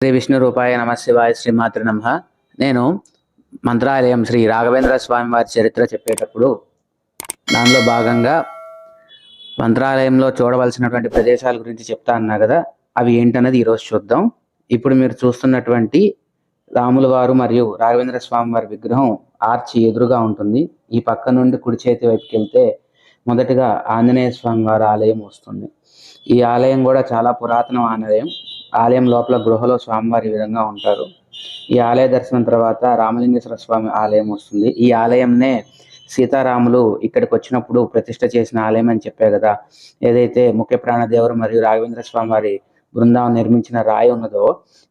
శ్రీ విష్ణు రూపాయ నమ శివాయ శ్రీమాతృ నమ. నేను మంత్రాలయం శ్రీ రాఘవేంద్ర స్వామి వారి చరిత్ర చెప్పేటప్పుడు దానిలో భాగంగా మంత్రాలయంలో చూడవలసినటువంటి ప్రదేశాల గురించి చెప్తా అన్నా కదా అవి ఏంటన్నది ఈరోజు చూద్దాం. ఇప్పుడు మీరు చూస్తున్నటువంటి రాములు వారు మరియు రాఘవేంద్ర స్వామి వారి విగ్రహం ఆర్చి ఎదురుగా ఉంటుంది. ఈ పక్క నుండి కుడి చేతి వైపుకి వెళ్తే మొదటగా ఆంజనేయ స్వామి వారి ఆలయం వస్తుంది. ఈ ఆలయం కూడా చాలా పురాతన ఆలయం. ఆలయం లోపల గృహలో స్వామివారి ఈ విధంగా ఉంటారు. ఈ ఆలయ దర్శనం తర్వాత రామలింగేశ్వర స్వామి ఆలయం వస్తుంది. ఈ ఆలయంనే సీతారాములు ఇక్కడికి వచ్చినప్పుడు ప్రతిష్ట చేసిన ఆలయం అని చెప్పే కదా. ఏదైతే ముఖ్య ప్రాణదేవరు మరియు రాఘవేంద్ర స్వామి వారి బృందావనం నిర్మించిన రాయి ఉన్నదో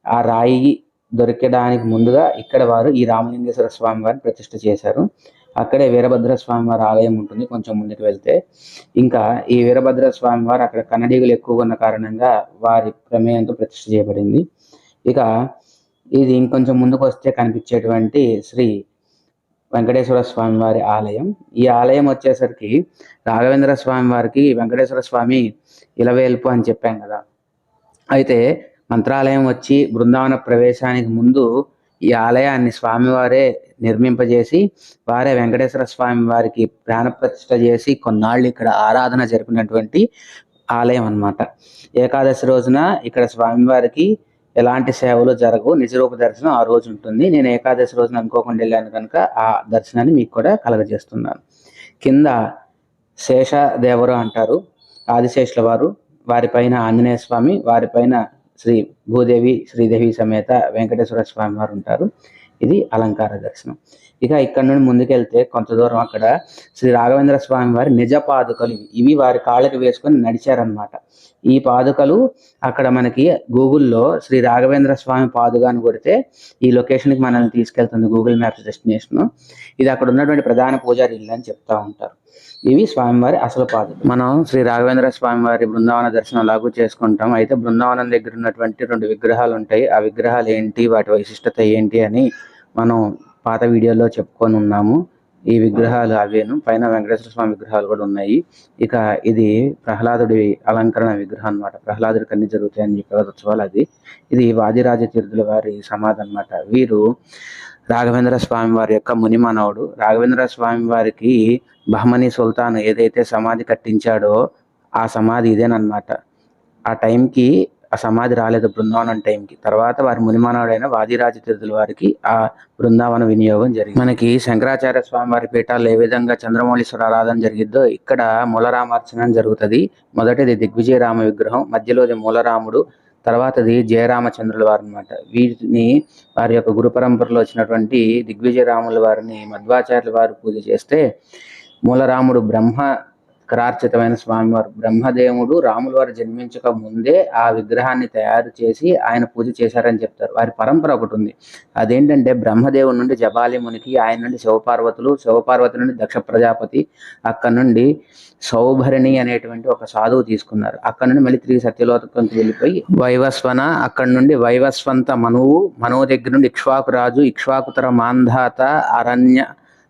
ఆ రాయి దొరికడానికి ముందుగా ఇక్కడ వారు ఈ రామలింగేశ్వర స్వామి వారిని ప్రతిష్ట చేశారు. అక్కడే వీరభద్ర స్వామి వారి ఆలయం ఉంటుంది కొంచెం ముందుకు వెళ్తే. ఇంకా ఈ వీరభద్ర స్వామివారు అక్కడ కన్నడీగులు ఎక్కువగా ఉన్న కారణంగా వారి ప్రమేయంతో ప్రతిష్ఠ చేయబడింది. ఇక ఇది ఇంకొంచెం ముందుకు వస్తే కనిపించేటువంటి శ్రీ వెంకటేశ్వర స్వామి వారి ఆలయం. ఈ ఆలయం వచ్చేసరికి రాఘవేంద్ర స్వామి వారికి వెంకటేశ్వర స్వామి ఇలవేల్పు అని చెప్పాం కదా. అయితే మంత్రాలయం వచ్చి బృందావన ప్రవేశానికి ముందు ఈ ఆలయాన్ని స్వామివారే నిర్మింపజేసి వారే వెంకటేశ్వర స్వామి వారికి ప్రాణప్రతిష్ఠ చేసి కొన్నాళ్ళు ఇక్కడ ఆరాధన జరిపినటువంటి ఆలయం అన్నమాట. ఏకాదశి రోజున ఇక్కడ స్వామివారికి ఎలాంటి సేవలు జరగవు. నిజరూప దర్శనం ఆ రోజు ఉంటుంది. నేను ఏకాదశి రోజున అనుకోకుండా వెళ్ళాను కనుక ఆ దర్శనాన్ని మీకు కూడా కలగజేస్తున్నాను. కింద శేషదేవరు అంటారు. ఆదిశేషుల వారు. వారిపైన ఆంజనేయ స్వామి వారిపైన శ్రీ భూదేవి శ్రీదేవి సమేత వెంకటేశ్వర స్వామి వారు ఉంటారు. ఇది అలంకార దర్శనం. ఇక ఇక్కడ నుండి ముందుకెళ్తే కొంత దూరం అక్కడ శ్రీ రాఘవేంద్ర స్వామి వారి నిజ పాదుకలు. ఇవి. ఇవి వారి కాళ్ళకి వేసుకొని నడిచారనమాట ఈ పాదుకలు అక్కడ మనకి గూగుల్లో శ్రీ రాఘవేంద్ర స్వామి పాదుగాను అని కొడితే ఈ లొకేషన్కి మనల్ని తీసుకెళ్తుంది గూగుల్ మ్యాప్స్ డెస్టినేషన్. ఇది అక్కడ ఉన్నటువంటి ప్రధాన పూజారి ఇల్లు అని చెప్తా ఉంటారు. ఇవి స్వామివారి అసలు పాదు మనం శ్రీ రాఘవేంద్ర స్వామి వారి బృందావన దర్శనం లాగు చేసుకుంటాం. అయితే బృందావనం దగ్గర ఉన్నటువంటి రెండు విగ్రహాలు ఉంటాయి. ఆ విగ్రహాలు ఏంటి? వాటి వైశిష్టత ఏంటి అని మనం పాత వీడియోలో చెప్పుకొని ఉన్నాము. ఈ విగ్రహాలు అవేను. పైన వెంకటేశ్వర స్వామి విగ్రహాలు కూడా ఉన్నాయి. ఇక ఇది ప్రహ్లాదుడి అలంకరణ విగ్రహం అన్నమాట. ప్రహ్లాదుడికి అన్ని జరుగుతాయని చెప్పే ఉత్సవాలు అది. ఇది వాదిరాజ తీర్థుల వారి సమాధి అన్నమాట. వీరు రాఘవేంద్ర స్వామి వారి యొక్క మునిమానవుడు రాఘవేంద్ర స్వామి వారికి బహమనీ సుల్తాన్ ఏదైతే సమాధి కట్టించాడో ఆ సమాధి ఇదేనమాట ఆ టైంకి ఆ సమాధి రాలేదు బృందావనం టైంకి. తర్వాత వారి మునిమానవుడైన వాదిరాజ తీర్థుల వారికి ఆ బృందావన వినియోగం జరిగింది. మనకి శంకరాచార్య స్వామి వారి పీఠాల్లో ఏ విధంగా చంద్రమౌళీశ్వర ఆరాధన జరిగిద్దో ఇక్కడ మూలరామార్చన జరుగుతుంది. మొదటిది దిగ్విజయ రామ విగ్రహం మధ్యలోది మూలరాముడు తర్వాతది జయరామచంద్రుల వారు అనమాట వీటిని వారి యొక్క గురు పరంపరలో వచ్చినటువంటి దిగ్విజయ రాముల వారిని మధ్వాచార్యుల వారు పూజ చేస్తే మూలరాముడు బ్రహ్మ కరార్చితమైన స్వామివారు. బ్రహ్మదేవుడు రాముల వారు జన్మించక ముందే ఆ విగ్రహాన్ని తయారు చేసి ఆయన పూజ చేశారని చెప్తారు. వారి పరంపర ఒకటి ఉంది. అదేంటంటే బ్రహ్మదేవుడి నుండి జబాలి మునికి ఆయన నుండి శివపార్వతులు శివపార్వతి నుండి దక్ష ప్రజాపతి అక్కడ నుండి సౌభరిణి అనేటువంటి ఒక సాధువు తీసుకున్నారు. అక్కడ నుండి మళ్ళీ తిరిగి సత్యలోకంకి వెళ్ళిపోయి వైవస్వన అక్కడ నుండి వైవస్వంత మనువు మనువు దగ్గర నుండి ఇక్ష్వాకు రాజు ఇక్ష్వాకుతర మాంధాత అరణ్య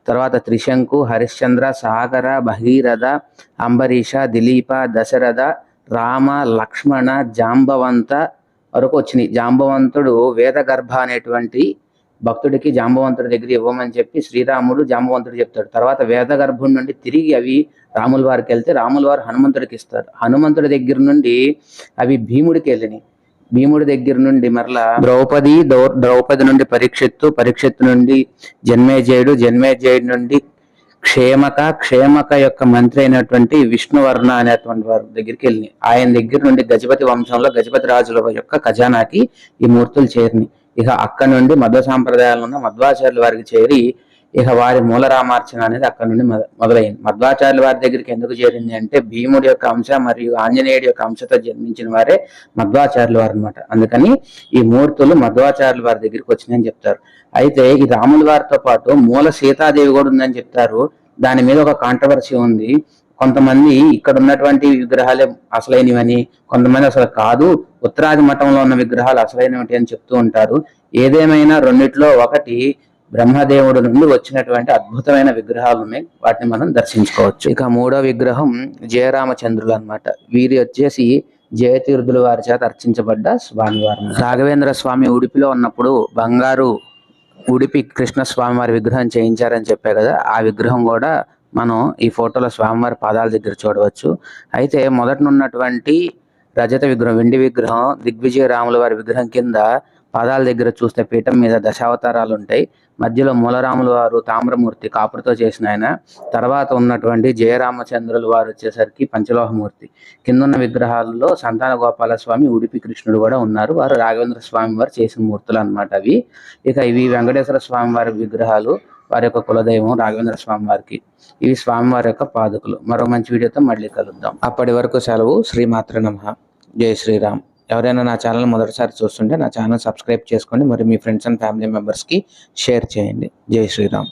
తర్వాత త్రిశంకు హరిశ్చంద్ర సాగర భగీరథ అంబరీష దిలీప దశరథ రామ లక్ష్మణ జాంబవంత వరకు వచ్చినాయి. జాంబవంతుడు వేదగర్భ అనేటువంటి భక్తుడికి జాంబవంతుడి దగ్గర ఇవ్వమని చెప్పి శ్రీరాముడు జాంబవంతుడు చెప్తాడు. తర్వాత వేదగర్భం నుండి తిరిగి అవి రాముల వారికి వెళ్తే రాముల వారు హనుమంతుడికి ఇస్తారు. హనుమంతుడి దగ్గర నుండి అవి భీముడికి వెళ్ళినాయి. భీముడి దగ్గర నుండి మరలా ద్రౌపది దౌ- ద్రౌపది నుండి పరీక్షిత్తు పరీక్షిత్తు నుండి జన్మేజయుడు జన్మేజయుడు నుండి క్షేమక క్షేమక యొక్క మంత్రి అయినటువంటి విష్ణువర్ణ అనేటువంటి వారి దగ్గరికి వెళ్ళినాయి. ఆయన దగ్గర నుండి గజపతి వంశంలో గజపతి రాజుల యొక్క ఖజానాకి ఈ మూర్తులు చేరినాయి. ఇక అక్కడ నుండి మధ్వ సాంప్రదాయాలు ఉన్న మధ్వాచార్యుల వారికి చేరి ఇక వారి మూల రామార్చన అనేది అక్కడ నుండి మొద- మొదలైంది. మధ్వాచార్యుల వారి దగ్గరికి ఎందుకు చేరింది అంటే భీముడి యొక్క అంశ మరియు ఆంజనేయుడి యొక్క అంశతో జన్మించిన వారే మధ్వాచార్యుల వారు అనమాట అందుకని ఈ మూర్తులు మధ్వాచార్యుల వారి దగ్గరికి వచ్చినాయని చెప్తారు. అయితే ఈ రాముల వారితో పాటు మూల సీతాదేవి కూడా ఉందని చెప్తారు. దాని మీద ఒక కాంట్రవర్సీ ఉంది. కొంతమంది ఇక్కడ ఉన్నటువంటి విగ్రహాలే అసలైనవని కొంతమంది అసలు కాదు ఉత్తరాది మఠంలో ఉన్న విగ్రహాలు అసలైనవి అని చెప్తూ ఉంటారు. ఏదేమైనా రెండిట్లో ఒకటి బ్రహ్మదేవుడు నుండి వచ్చినటువంటి అద్భుతమైన విగ్రహాలు ఉన్నాయి. వాటిని మనం దర్శించుకోవచ్చు. ఇక మూడో విగ్రహం జయరామచంద్రులు అన్నమాట. వీరి వచ్చేసి జయతీర్థుల వారి చేత అర్చించబడ్డ స్వామివారు రాఘవేంద్ర స్వామి ఉడిపిలో ఉన్నప్పుడు బంగారు ఉడిపి కృష్ణ స్వామివారి విగ్రహం చేయించారని చెప్పే కదా ఆ విగ్రహం కూడా మనం ఈ ఫోటోలో స్వామివారి పాదాల దగ్గర చూడవచ్చు. అయితే మొదట రజత విగ్రహం వెండి విగ్రహం దిగ్విజయ రాముల వారి విగ్రహం కింద పాదాల దగ్గర చూస్తే పీఠం మీద దశావతారాలు ఉంటాయి మధ్యలో మూలరాములు వారు తామ్రమూర్తి కాపురతో చేసిన ఆయన. తర్వాత ఉన్నటువంటి జయరామచంద్రులు వారు వచ్చేసరికి పంచలోహమూర్తి. కిందున్న విగ్రహాలలో సంతాన గోపాల స్వామి ఉడిపి కృష్ణుడు కూడా ఉన్నారు. వారు రాఘవేంద్ర స్వామి వారు చేసిన మూర్తులు అన్నమాట అవి. ఇక ఇవి వెంకటేశ్వర స్వామి వారి విగ్రహాలు వారి యొక్క కులదైవం రాఘవేంద్ర స్వామి వారికి. ఇవి స్వామివారి యొక్క పాదుకులు. మరో మంచి వీడియోతో మళ్ళీ కలుద్దాం. అప్పటి వరకు సెలవు. శ్రీమాత్ర నమ. జై శ్రీరామ్. ఎవరైనా నా ఛానల్ మొదటిసారి చూస్తుంటే నా ఛానల్ సబ్స్క్రైబ్ చేసుకోండి మరి మీ ఫ్రెండ్స్ అండ్ ఫ్యామిలీ మెంబర్స్కి షేర్ చేయండి. జై శ్రీరామ్.